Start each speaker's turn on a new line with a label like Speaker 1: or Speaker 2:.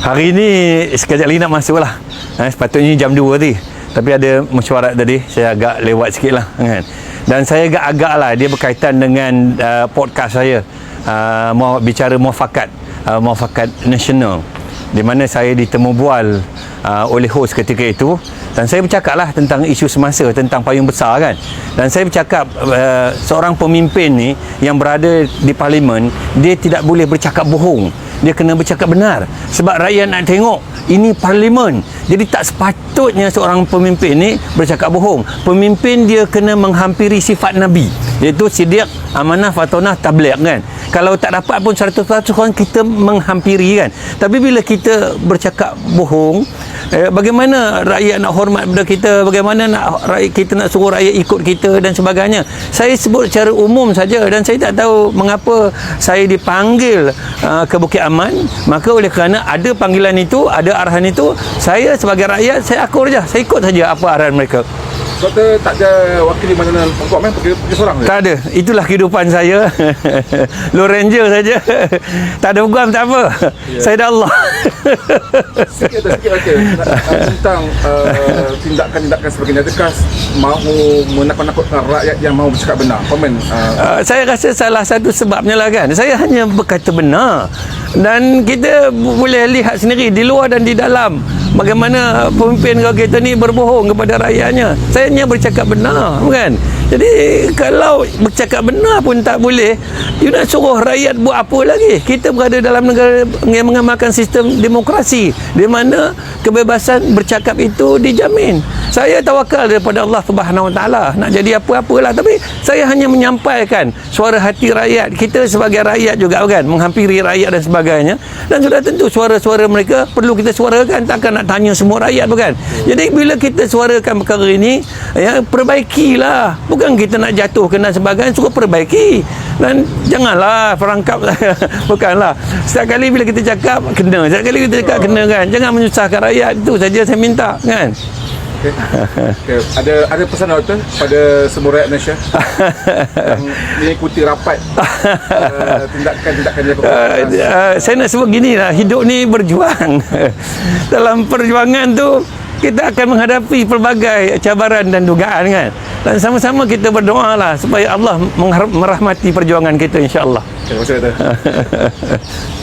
Speaker 1: Hari ni sekejap lagi nak masuk lah. Ha, sepatutnya jam 2 tadi. Tapi ada mesyuarat tadi, saya agak lewat sikit lah. Kan? Dan saya agak-agak lah, dia berkaitan dengan uh, podcast saya. Uh, bicara muafakat. Uh, muafakat nasional. Di mana saya ditemu bual uh, oleh host ketika itu. Dan saya bercakap lah tentang isu semasa, tentang payung besar kan. Dan saya bercakap uh, seorang pemimpin ni yang berada di parlimen, dia tidak boleh bercakap bohong dia kena bercakap benar. Sebab rakyat nak tengok ini parlimen. Jadi tak sepatutnya seorang pemimpin ni bercakap bohong. Pemimpin dia kena menghampiri sifat Nabi iaitu sidiq amanah fatonah tabligh kan? Kalau tak dapat pun 100% kan kita menghampiri kan? Tapi bila kita bercakap bohong eh, bagaimana rakyat nak hormat pada kita? Bagaimana nak rakyat kita nak suruh rakyat ikut kita dan sebagainya? Saya sebut secara umum saja dan saya tak tahu mengapa saya dipanggil uh, ke Bukit Aman. Maka oleh kerana ada panggilan itu ada arahan itu saya sebagai rakyat saya akur saja saya ikut saja apa arahan mereka
Speaker 2: Doktor tak ada wakili mana program kan pergi, pergi seorang je.
Speaker 1: tak ada itulah kehidupan saya Lone Ranger saja tak ada program tak apa yeah. saya dah Allah
Speaker 2: Sikit ada sikit baca uh, tentang uh, tindakan-tindakan sebagainya. Adakah mahu menakut-nakutkan rakyat yang mahu bercakap benar? Komen. Uh,
Speaker 1: Uh, saya rasa salah satu sebabnya lah kan saya hanya berkata benar dan kita boleh lihat sendiri di luar dan di dalam bagaimana pemimpin kau kita ni berbohong kepada rakyatnya? Saya hanya bercakap benar kan jadi kalau bercakap benar pun tak boleh you nak suruh rakyat buat apa lagi? Kita berada dalam negara yang mengamalkan sistem demokrasi di mana kebebasan bercakap itu dijamin saya tawakal daripada Allah Subhanahu Wa Taala. Nak jadi apa-apalah. Tapi saya hanya menyampaikan suara hati rakyat kita sebagai rakyat juga kan? Menghampiri rakyat dan sebagainya. Dan sudah tentu suara-suara mereka perlu kita suarakan. Takkan nak tanya semua rakyat bukan jadi bila kita suarakan perkara ini ya perbaikilah. Bukan kita nak jatuhkan dan sebagainya suruh perbaiki. Dan janganlah perangkap. Bukanlah. Setiap kali bila kita cakap kena. Setiap kali kita cakap kena kan? Jangan menyusahkan rakyat. Itu saja saya minta kan
Speaker 2: okay. Okay. Ada ada pesan doktor pada semua rakyat Malaysia yang mengikuti rapat uh, tindakan-tindakan yang
Speaker 1: Uh, uh, saya nak sebut gini lah hidup ni berjuang dalam perjuangan tu kita akan menghadapi pelbagai cabaran dan dugaan kan dan sama-sama kita berdoa lah supaya Allah merahmati perjuangan kita insyaAllah
Speaker 2: Terima kasih.